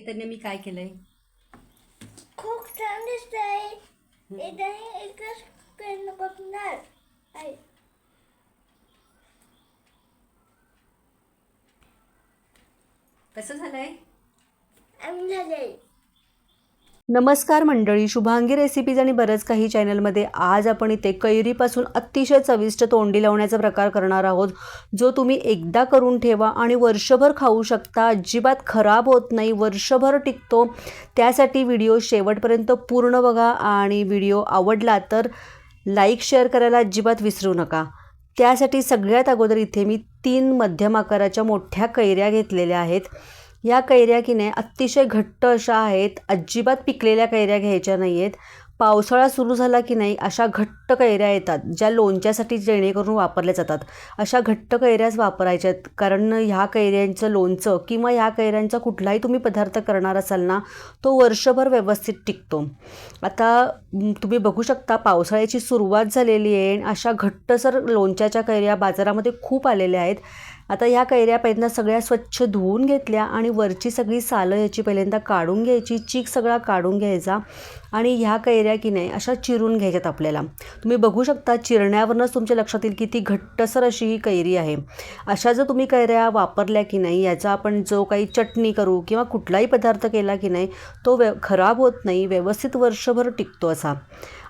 चैतन्य मी काय केलंय? खूप छान दिसतंय एकदा हे एकच बघणार आहे. कसं झालंय? आम्ही झाले नमस्कार मंडळी शुभांगी रेसिपीज आणि बरंच काही चॅनलमध्ये आज आपण इथे कैरीपासून अतिशय चविष्ट तोंडी लावण्याचा प्रकार करणार आहोत जो तुम्ही एकदा करून ठेवा आणि वर्षभर खाऊ शकता. अजिबात खराब होत नाही वर्षभर टिकतो. त्यासाठी व्हिडिओ शेवटपर्यंत पूर्ण बघा आणि व्हिडिओ आवडला तर लाईक शेअर करायला अजिबात विसरू नका. त्यासाठी सगळ्यात अगोदर इथे मी तीन मध्यम आकाराच्या मोठ्या कैऱ्या घेतलेल्या आहेत. या कैऱ्या की नाही अतिशय घट्ट अशा आहेत अजिबात पिकलेल्या कैऱ्या घ्यायच्या नाही आहेत पावसाळा सुरू झाला की नाही अशा घट्ट कैऱ्या येतात ज्या लोणच्यासाठी जेणेकरून वापरल्या जातात. अशा घट्ट कैऱ्याच वापरायच्यात कारण ह्या कैऱ्यांचं लोणचं किंवा ह्या कैऱ्यांचा कुठलाही तुम्ही पदार्थ करणार असाल ना तो वर्षभर व्यवस्थित टिकतो. आता तुम्ही बघू शकता पावसाळ्याची सुरुवात झालेली आहे अशा घट्टसर लोणच्याच्या कैऱ्या बाजारामध्ये खूप आलेल्या आहेत. आता ह्या कैऱ्या पहिल्यांदा सगळ्या स्वच्छ धुवून घेतल्या आणि वरची सगळी सालं ह्याची पहिल्यांदा काढून घ्यायची चीक सगळा काढून घ्यायचा आणि ह्या कैऱ्या की नाही अशा चिरून घ्यायच्यात आपल्याला. तुम्ही बघू शकता चिरण्यावरनंच तुमच्या लक्षात येईल की ती घट्टसर अशी ही कैरी आहे. अशा जर तुम्ही कैऱ्या वापरल्या की नाही याचा आपण जो काही चटणी करू किंवा कुठलाही पदार्थ केला की नाही तो व्य खराब होत नाही व्यवस्थित वर्षभर टिकतो असा.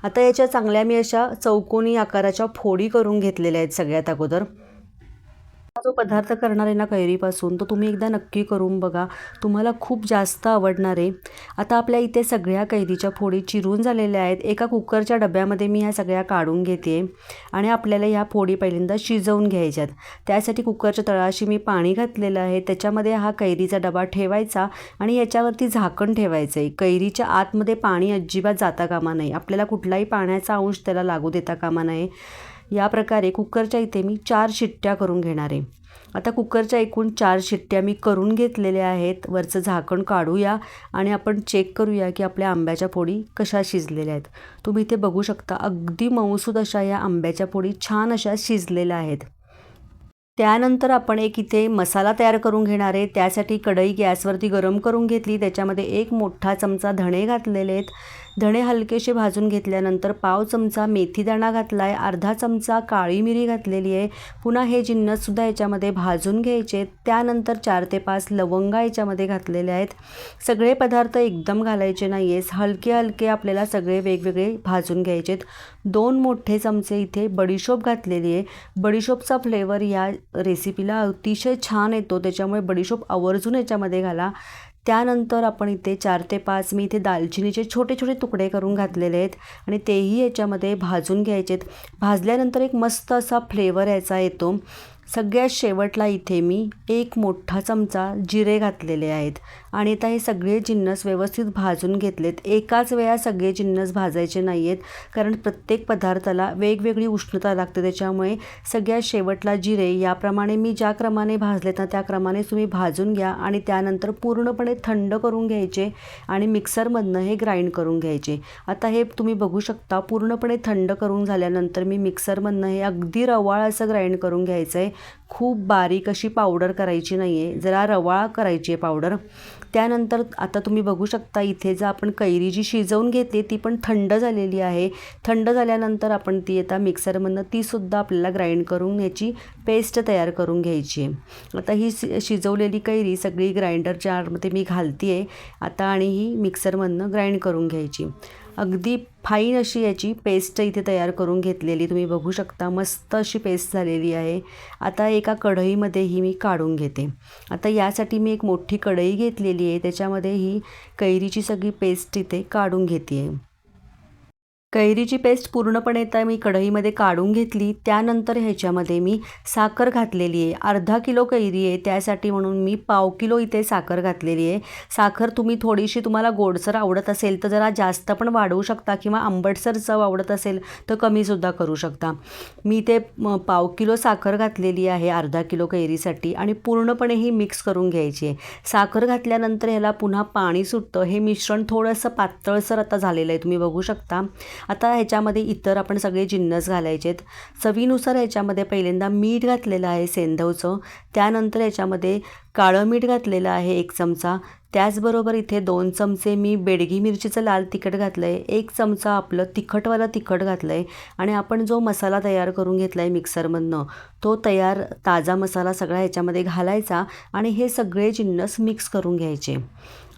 आता याच्या चांगल्या मी अशा चौकोनी आकाराच्या फोडी करून घेतलेल्या आहेत सगळ्यात अगोदर. जो पदार्थ करणार आहे ना कैरीपासून तो तुम्ही एकदा नक्की करून बघा. तुम्हाला खूप जास्त आवडणार आहे. आता आपल्या इथे सगळ्या कैरीच्या फोडी चिरून झालेल्या आहेत. एका कुकरच्या डब्यामध्ये मी ह्या सगळ्या काढून घेते आणि आपल्याला ह्या फोडी पहिल्यांदा शिजवून घ्यायच्यात. त्यासाठी कुकरच्या तळाशी मी पाणी घातलेलं आहे. त्याच्यामध्ये हा कैरीचा डबा ठेवायचा आणि याच्यावरती झाकण ठेवायचं आहे. कैरीच्या आतमध्ये पाणी अजिबात जाता कामा नाही आपल्याला कुठलाही पाण्याचा अंश त्याला लागू देता कामा नये. या प्रकारे कुकरच्या इथे मी चार शिट्ट्या करून घेणार आहे. आता कुकरच्या एकूण चार शिट्ट्या मी करून घेतलेल्या आहेत. वरचं झाकण काढूया आणि आपण चेक करूया की आपल्या आंब्याच्या पोळी कशा शिजलेल्या आहेत. तुम्ही इथे बघू शकता अगदी मऊसूद अशा या आंब्याच्या पोळी छान अशा शिजलेल्या आहेत. त्यानंतर आपण एक इथे मसाला तयार करून घेणार आहे. त्यासाठी कढई गॅसवरती गरम करून घेतली. त्याच्यामध्ये एक मोठा चमचा धणे घातलेले आहेत. धणे हलकेसे भाजून घेतल्यानंतर पाव चमचा मेथीदाणा घातला आहे अर्धा चमचा काळी मिरी घातलेली आहे. पुन्हा हे जिन्नससुद्धा याच्यामध्ये भाजून घ्यायचे त्यानंतर चार ते पाच लवंगा याच्यामध्ये घातलेले आहेत. सगळे पदार्थ एकदम घालायचे नाही आहेस हलके हलके आपल्याला सगळे वेगवेगळे भाजून घ्यायचे आहेत दोन मोठे चमचे इथे बडीशोप घातलेली आहे. बडीशोपचा फ्लेवर या रेसिपीला अतिशय छान येतो. त्याच्यामुळे बडीशोप आवर्जून याच्यामध्ये घाला. त्यानंतर आपण इथे चार ते पाच मी इथे दालचिनीचे छोटे छोटे तुकडे करून घातलेले आहेत आणि तेही याच्यामध्ये भाजून घ्यायचे आहेत भाजल्यानंतर एक मस्त असा फ्लेवर याचा येतो. सगळ्यात शेवटला इथे मी एक मोठा चमचा जिरे घातलेले आहेत. आणि आता हे सगळे जिन्नस व्यवस्थित भाजून घेतलेत. एकाच वेळा सगळे जिन्नस भाजायचे नाही आहेत कारण प्रत्येक पदार्थाला वेगवेगळी उष्णता लागते. त्याच्यामुळे सगळ्यात शेवटला जिरे याप्रमाणे मी ज्या क्रमाने भाजलेत ना त्या क्रमाने तुम्ही भाजून घ्या आणि त्यानंतर पूर्णपणे थंड करून घ्यायचे आणि मिक्सरमधनं हे ग्राइंड करून घ्यायचे. आता हे तुम्ही बघू शकता पूर्णपणे थंड करून झाल्यानंतर मी मिक्सरमधनं हे अगदी रवाळ असं ग्राइंड करून घ्यायचं आहे खूप बारीक अशी पावडर करायची नाही आहे जरा रवाळ करायची आहे पावडर. त्यानंतर आता तुम्ही बघू शकता इथे जर आपण कैरी जी शिजवून घेतली ती पण थंड झालेली आहे. थंड झाल्यानंतर आपण ती आता मिक्सरमधनं तीसुद्धा आपल्याला ग्राइंड करून याची पेस्ट तयार करून घ्यायची आहे. आता ही शि शिजवलेली कैरी सगळी ग्राइंडर जारमध्ये मी घालते आहे आता आणि ही मिक्सरमधनं ग्राइंड करून घ्यायची. अगदी फाईन अशी याची पेस्ट इथे तयार करून घेतलेली. तुम्ही बघू शकता मस्त अशी पेस्ट झालेली आहे. आता एका कढईमध्ये ही मी काढून घेते. आता यासाठी मी एक मोठी कढई घेतलेली आहे. त्याच्यामध्ये ही कैरीची सगळी पेस्ट इथे काढून घेते आहे कैरीची पेस्ट पूर्णपणे तर मी कढईमध्ये काढून घेतली. त्यानंतर ह्याच्यामध्ये मी साखर घातलेली आहे. अर्धा किलो कैरी आहे. त्यासाठी म्हणून मी पाव किलो इथे साखर घातलेली आहे. साखर तुम्ही थोडीशी तुम्हाला गोडसर आवडत असेल तर जरा जास्त पण वाढवू शकता किंवा आंबटसर चव आवडत असेल तर कमीसुद्धा करू शकता. मी ते पाव किलो साखर घातलेली आहे अर्धा किलो कैरीसाठी आणि पूर्णपणे ही मिक्स करून घ्यायची आहे. साखर घातल्यानंतर ह्याला पुन्हा पाणी सुटतं. हे मिश्रण थोडंसं पातळसर आता झालेलं आहे. तुम्ही बघू शकता. आता ह्याच्यामध्ये इतर आपण सगळे जिन्नस घालायचे आहेत चवीनुसार ह्याच्यामध्ये पहिल्यांदा मीठ घातलेलं आहे सेंधवचं. त्यानंतर ह्याच्यामध्ये काळं मीठ घातलेलं आहे एक चमचा. त्याचबरोबर इथे दोन चमचे मी बेडगी मिरचीचं लाल तिखट घातलं आहे एक चमचा आपलं तिखटवालं तिखट घातलं आहे आणि आपण जो मसाला तयार करून घेतला आहे मिक्सरमधनं तो तयार ताजा मसाला सगळा ह्याच्यामध्ये घालायचा आणि हे सगळे जिन्नस मिक्स करून घ्यायचे.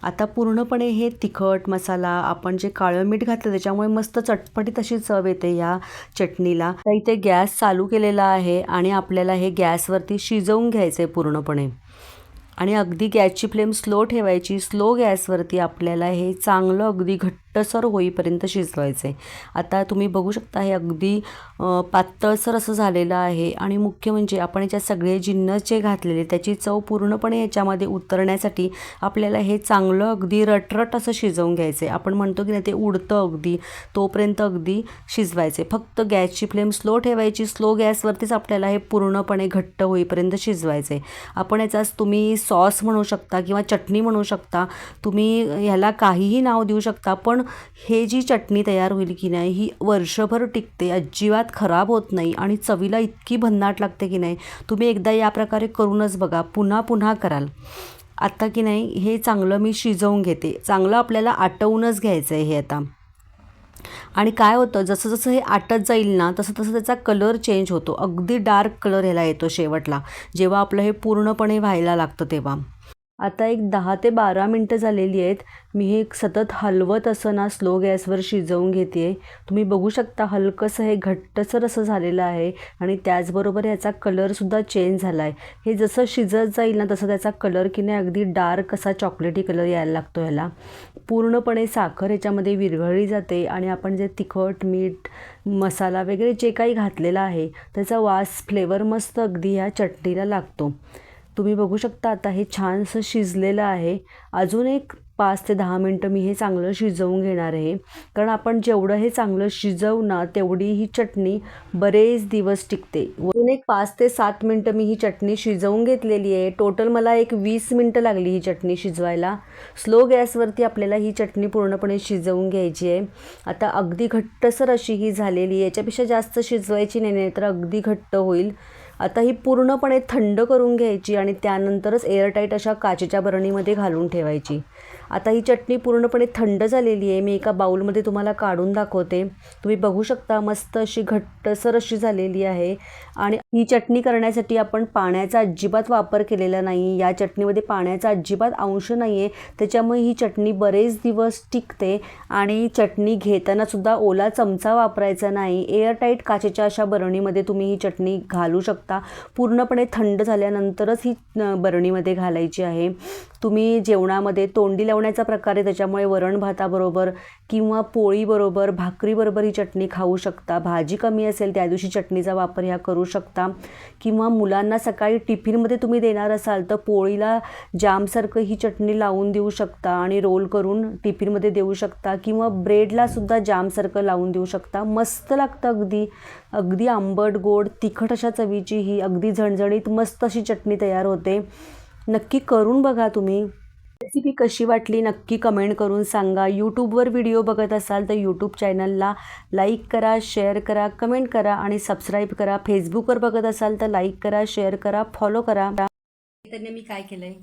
आता पूर्णपणे हे तिखट मसाला आपण जे काळं मीठ घातलं त्याच्यामुळे मस्त चटपटीत अशी चव येते या चटणीला. तर इथे गॅस चालू केलेला आहे आणि आपल्याला हे गॅसवरती शिजवून घ्यायचं आहे पूर्णपणे. आणि अगदी गॅसची फ्लेम स्लो ठेवायची स्लो गॅसवरती आपल्याला हे चांगलं अगदी घट्ट घट्टसर होईपर्यंत शिजवायचं. आहे आता तुम्ही बघू शकता हे अगदी पातळसर असं झालेलं आहे. आणि मुख्य म्हणजे आपण याच्यात सगळे जिन्नस जे घातलेले त्याची चव पूर्णपणे याच्यामध्ये उतरण्यासाठी आपल्याला हे चांगलं अगदी रटरट असं शिजवून घ्यायचं आहे आपण म्हणतो की नाही ते उडतं अगदी तोपर्यंत अगदी शिजवायचे फक्त गॅसची फ्लेम स्लो ठेवायची स्लो गॅसवरतीच आपल्याला हे पूर्णपणे घट्ट होईपर्यंत शिजवायचं आहे आपण याचाच तुम्ही सॉस म्हणू शकता किंवा चटणी म्हणू शकता तुम्ही ह्याला काहीही नाव देऊ शकता पण हे जी चटणी तयार होईल की नाही ही वर्षभर टिकते अजिबात खराब होत नाही आणि चवीला इतकी भन्नाट लागते की नाही तुम्ही एकदा या प्रकारे करूनच बघा पुन्हा पुन्हा कराल. आत्ता की नाही हे चांगलं मी शिजवून घेते. चांगलं आपल्याला आटवूनच घ्यायचं आहे हे आता. आणि काय होतं जसं जसं हे आटत जाईल ना तसं तसं त्याचा कलर चेंज होतो. अगदी डार्क कलर ह्याला येतो शेवटला. जेव्हा आपलं हे पूर्णपणे व्हायला लागतं तेव्हा. आता एक दहा ते बारा मिनटं झालेली आहेत. मी हे सतत हलवत असं ना स्लो गॅसवर शिजवून घेते. आहे तुम्ही बघू शकता हलकंसं हे घट्टसर असं झालेलं आहे आणि त्याचबरोबर याचा कलरसुद्धा चेंज झाला आहे हे जसं शिजत जाईल ना तसं त्याचा कलर की नाही अगदी डार्क असा चॉकलेटी कलर यायला लागतो ह्याला. पूर्णपणे साखर ह्याच्यामध्ये विरघळली जाते आणि आपण जे तिखट मीठ मसाला वगैरे जे काही घातलेलं आहे त्याचा वास फ्लेवर मस्त अगदी ह्या चटणीला लागतो. तुम्ही बघू शकता आता हे छानसं शिजलेलं आहे. अजून एक पाच ते दहा मिनटं मी हे चांगलं शिजवून घेणार आहे. कारण आपण जेवढं हे चांगलं शिजवू ना तेवढी ही चटणी बरेच दिवस टिकते. वरून एक पाच ते सात मिनटं मी ही चटणी शिजवून घेतलेली आहे. टोटल मला एक वीस मिनटं लागली ही चटणी शिजवायला. स्लो गॅसवरती आपल्याला ही चटणी पूर्णपणे शिजवून घ्यायची आहे. आता अगदी घट्टसर अशी ही झालेली आहे. याच्यापेक्षा जास्त शिजवायची नाही नाही तर अगदी घट्ट होईल. आता ही पूर्णपणे थंड करून घ्यायची आणि त्यानंतरच एअरटाईट अशा काचेच्या बरणीमध्ये घालून ठेवायची. आता ही चटणी पूर्णपणे थंड झालेली आहे. मी एका बाऊलमध्ये तुम्हाला काढून दाखवते. तुम्ही बघू शकता मस्त अशी घट्टसर अशी झालेली आहे. आणि ही चटणी करण्यासाठी आपण पाण्याचा अजिबात वापर केलेला नाही. या चटणीमध्ये पाण्याचा अजिबात अंश नाही आहे त्याच्यामुळे ही चटणी बरेच दिवस टिकते. आणि चटणी घेतानासुद्धा ओला चमचा वापरायचा नाही. एअरटाईट काचेच्या अशा बरणीमध्ये तुम्ही ही चटणी घालू शकता. पूर्णपणे थंड झाल्यानंतरच ही बरणीमध्ये घालायची आहे. तुम्ही जेवणामध्ये तोंडी लावून लावण्याचा प्रकार आहे. त्याच्यामुळे वरण भाताबरोबर किंवा पोळीबरोबर भाकरीबरोबर ही चटणी खाऊ शकता. भाजी कमी असेल त्या दिवशी चटणीचा वापर ह्या करू शकता. किंवा मुलांना सकाळी टिफिनमध्ये तुम्ही देणार असाल तर पोळीला जामसारखं ही चटणी लावून देऊ शकता आणि रोल करून टिफिनमध्ये देऊ शकता. किंवा ब्रेडला सुद्धा जामसारखं लावून देऊ शकता. मस्त लागतं अगदी. अगदी आंबट गोड तिखट अशा चवीची ही अगदी झणझणीत मस्त अशी चटणी तयार होते. नक्की करून बघा तुम्ही. रेसिपी कशी वाटली नक्की कमेंट करून सांगा. यूट्यूबवर व्हिडिओ बघत असाल तर यूट्यूब चॅनलला लाईक करा शेअर करा कमेंट करा आणि सबस्क्राईब करा. फेसबुकवर बघत असाल तर लाईक करा शेअर करा फॉलो करा. त्यांनी मी काय केलंय?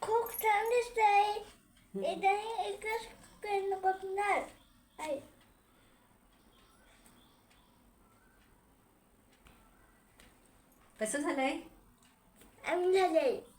खूप छान दिसतंय. कसं झालंय? आम्ही झाले.